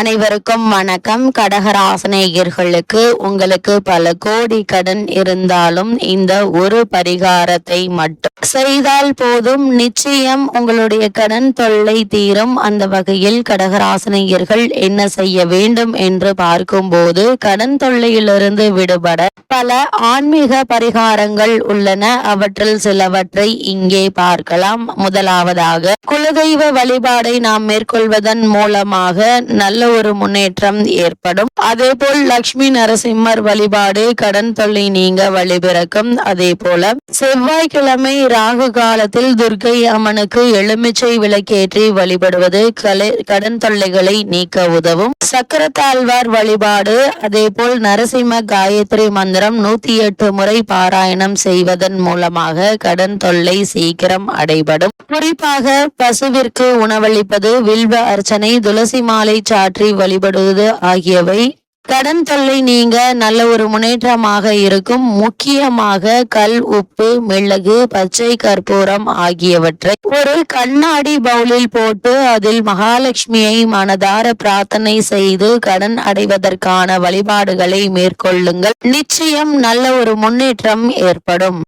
அனைவருக்கும் வணக்கம். கடகராசனேயர்களுக்கு உங்களுக்கு பல கோடி கடன் இருந்தாலும் இந்த ஒரு பரிகாரத்தை மட்டும் செய்தால் போதும். நிச்சயம் உங்களுடைய கடன் தொல்லை தீரும். அந்த வகையில் கடகராசனேயர்கள் என்ன செய்ய வேண்டும் என்று பார்க்கும்போது கடன் தொல்லையிலிருந்து விடுபட பல ஆன்மீக பரிகாரங்கள் உள்ளன. அவற்றில் சிலவற்றை இங்கே பார்க்கலாம். முதலாவதாக குலதெய்வ வழிபாடை நாம் மேற்கொள்வதன் மூலமாக நல்ல ஒரு முன்னேற்றம் ஏற்படும். அதே போல் லக்ஷ்மி நரசிம்மர் வழிபாடு கடன் தொல்லை நீங்க வழிபிறக்கும். அதே போல செவ்வாய்க்கிழமை ராகு காலத்தில் துர்கை அம்மனுக்கு எலுமிச்சை விளக்கேற்றி வழிபடுவது கடன் தொல்லைகளை நீக்க உதவும். சக்கரத்தாழ்வார் வழிபாடு அதே போல் நரசிம்ம காயத்ரி மந்திரம் நூத்தி எட்டு முறை பாராயணம் செய்வதன் மூலமாக கடன் தொல்லை சீக்கிரம் அடைபடும். குறிப்பாக பசுவிற்கு உணவளிப்பது வில்வ அர்ச்சனை துளசி மாலை சாற்றி வழிபடுவது ஆகியவை. கடன் தொல்லை நீங்க நல்ல ஒரு முன்னேற்றமாக இருக்கும். முக்கியமாக கல் உப்பு மிளகு பச்சை கற்பூரம் ஆகியவற்றை. ஒரு கண்ணாடி பவுலில் போட்டு அதில் மகாலட்சுமியை மனதார பிரார்த்தனை செய்து கடன் அடைவதற்கான வழிபாடுகளை மேற்கொள்ளுங்கள். நிச்சயம் நல்ல ஒரு முன்னேற்றம் ஏற்படும்.